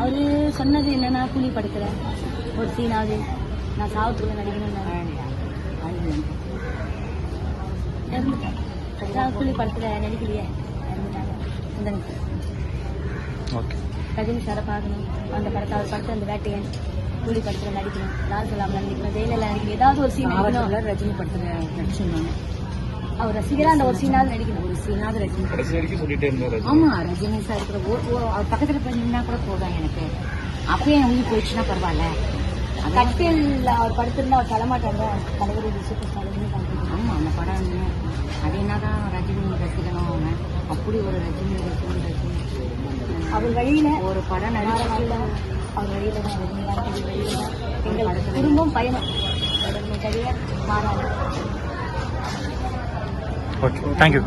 அவரு சொன்னது என்னன்னா கூலி படுத்துறேன் ஒரு சீனாவது நான் சாவத்துக்குள்ள நான் கூலி படத்துல நடிக்கலையே ரஜினி சாரை பார்க்கணும். அந்த படத்தை அவர் படத்தை அந்த வேட்டையன் கூலி படத்துல நடிக்கணும். லால் சலாம்ல நடிக்கணும் ஜெயிலில் நடிக்கணும் ஏதாவது ஒரு சீன் நடிக்கணும் ரஜினி படத்துல நடிச்சிருந்தாங்க. அவர் ரசிகரா அந்த ஒரு சீனாவது நடிக்கணும். ஒரு சீனாவது ரஜினி. ஆமா ரஜினி சார் இருக்கிற அவர் பக்கத்துல போய் நின்னா கூட போதும் எனக்கு. அப்பயே என் உயிர் போயிடுச்சுன்னா பரவாயில்ல. கட்டில் அவர் படுத்திருந்தா அவர் தரமாட்டாங்க தலைவர் சூப்பர் ஸ்டார் ஆமா அந்த படம் அது என்னதான் ரஜினி ரசிகனும் அவன். அப்படி ஒரு ரஜினி ரசிகன் ரஜினி. அவர் வழியில ஒரு படம் மாறனால நடிச்சு அவர் வழியில தான். ரஜினிகாந்த் வழியில எங்கள் குடும்பம் பயணம். மாறாது ഓക്കെ താങ്ക് യു